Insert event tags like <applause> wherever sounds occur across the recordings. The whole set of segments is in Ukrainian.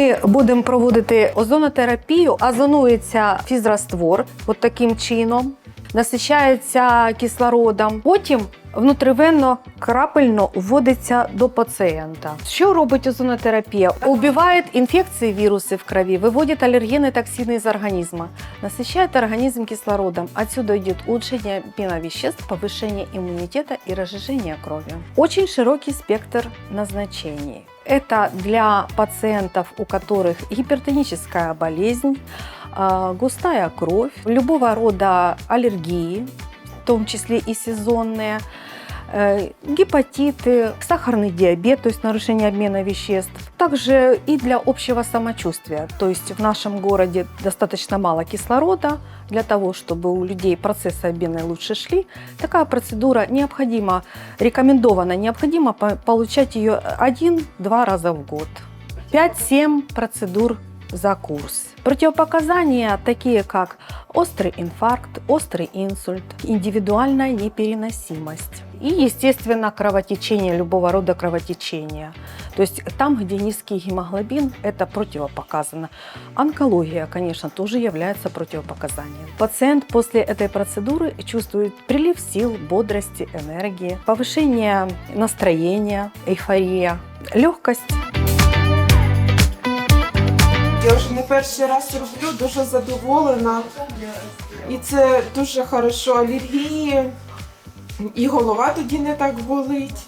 ми будемо проводити озонотерапію. Озонується фізраствор от таким чином, насичається кислородом. Потім внутривенно крапельно вводиться до пацієнта. Що робить озонотерапія? Убиває інфекції, віруси в крові, виводить алергени, токсини з організму, насыщает организм кислородом. Отсюда идет улучшение обмена веществ, повышение иммунитета и разжижение крови. Очень широкий спектр назначений. Это для пациентов, у которых гипертоническая болезнь, а, густая кровь, любого рода аллергии, в том числе и сезонные, э, гепатиты, сахарный диабет, то есть нарушение обмена веществ. Также и для общего самочувствия. То есть в нашем городе достаточно мало кислорода. Для того, чтобы у людей процессы обмена лучше шли, такая процедура необходима, рекомендована, необходимо по- получать ее один-два раза в год. 5-7 процедур за курс. Противопоказания такие как острый инфаркт, острый инсульт, индивидуальная непереносимость и, естественно, кровотечение, любого рода кровотечения. То есть там, где низкий гемоглобин, это противопоказано. Онкология, конечно, тоже является противопоказанием. Пациент после этой процедуры чувствует прилив сил, бодрости, энергии, повышение настроения, эйфория, легкость. Я вже не перший раз роблю, дуже задоволена. І це дуже хорошо алергії, і голова тоді не так болить.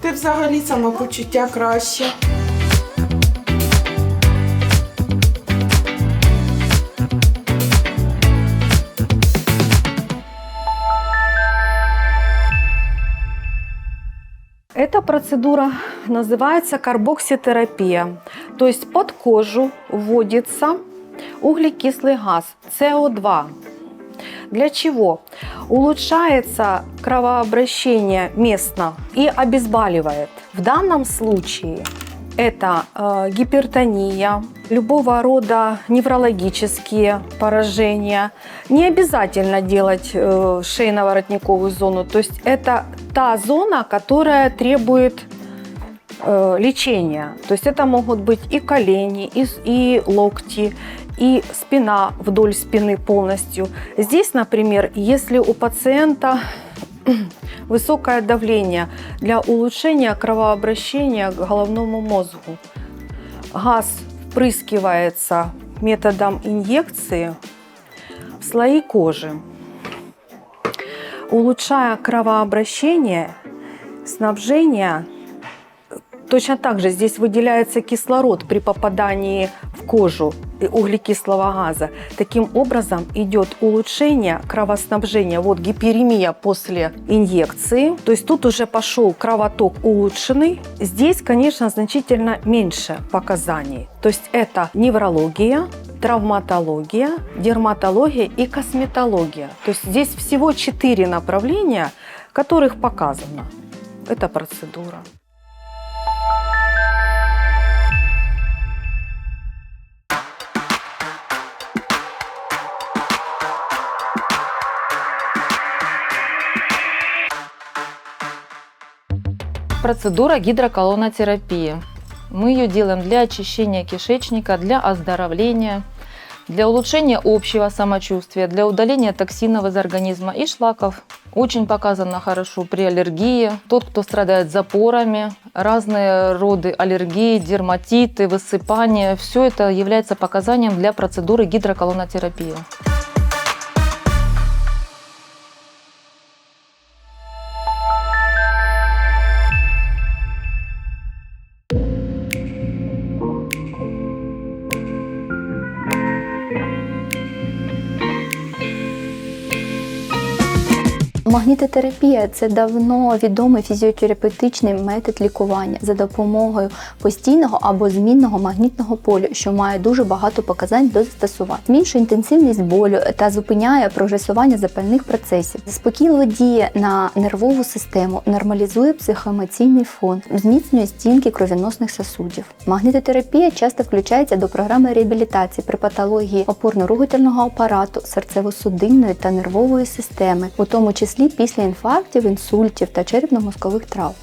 Та й взагалі самопочуття краще. Эта процедура называется карбокситерапия. То есть под кожу вводится углекислый газ СО2. Для чего? Улучшается кровообращение местно и обезболивает. В данном случае это э, гипертония, любого рода неврологические поражения. Не обязательно делать э, шейно-воротниковую зону. То есть это та зона, которая требует лечения. То есть это могут быть и колени, и, и локти, и спина вдоль спины полностью. Здесь, например, если у пациента <clears throat> высокое давление для улучшения кровообращения к головному мозгу, газ впрыскивается методом инъекции в слои кожи, улучшая кровообращение, снабжение Точно так же здесь выделяется кислород при попадании в кожу углекислого газа. Таким образом идет улучшение кровоснабжения. Вот гиперемия после инъекции. То есть тут уже пошел кровоток улучшенный. Здесь, конечно, значительно меньше показаний. То есть это неврология, травматология, дерматология и косметология. То есть здесь всего четыре направления, которых показано. эта процедура. Процедура гидроколонотерапии. Мы ее делаем для очищения кишечника, для оздоровления, для улучшения общего самочувствия, для удаления токсинов из организма и шлаков. Очень показано хорошо при аллергии. Тот, кто страдает запорами, разные роды аллергии, дерматиты, высыпания, все это является показанием для процедуры гидроколонотерапии. Магнітотерапія це давно відомий фізіотерапевтичний метод лікування за допомогою постійного або змінного магнітного поля, що має дуже багато показань до застосування. Зменшує інтенсивність болю та зупиняє прогресування запальних процесів. Заспокійливо діє на нервову систему, нормалізує психоемоційний фон, зміцнює стінки кровіносних сосудів. Магнітотерапія часто включається до програми реабілітації при патології опорно-рухательного апарату, серцево-судинної та нервової системи, у тому числі після інфарктів, інсультів та черепно-мозкових травм.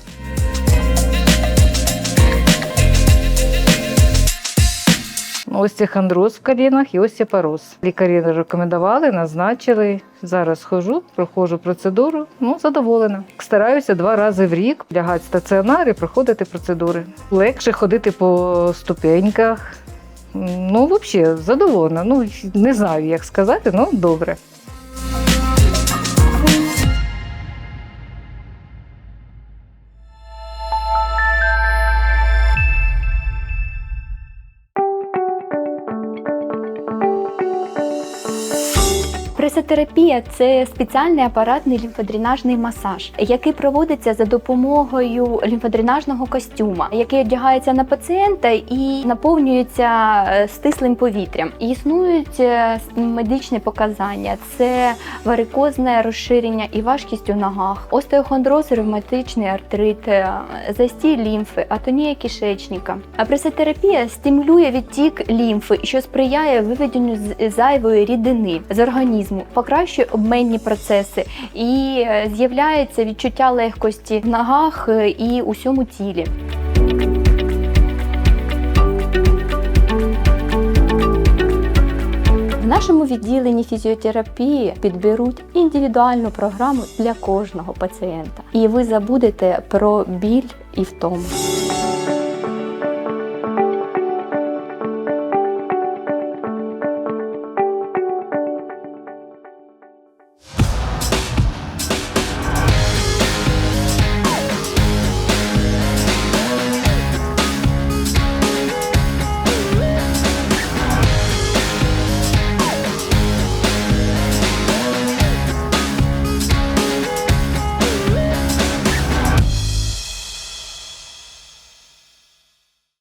остеохондроз в колінах і остеопороз. Лікарі рекомендували, назначили. Зараз хожу, проходжу процедуру. Ну, задоволена. Стараюся два рази в рік лягати в стаціонар і проходити процедури. Легше ходити по ступеньках. Ну, взагалі, задоволена. Ну, не знаю, як сказати, ну добре. Пресотерапія це спеціальний апаратний лімфодренажний масаж, який проводиться за допомогою лімфодренажного костюма, який одягається на пацієнта і наповнюється е, стислим повітрям. Існують е, медичні показання: це варикозне розширення і важкість у ногах, остеохондроз, ревматичний артрит, е, застій лімфи, атонія кишечника. А пресотерапія стимулює відтік лімфи, що сприяє виведенню зайвої рідини з організму, покращує обменні процеси і е, з'являється відчуття легкості в ногах е, і усьому тілі. В нашому відділенні фізіотерапії підберуть індивідуальну програму для кожного пацієнта, і ви забудете про біль і втому.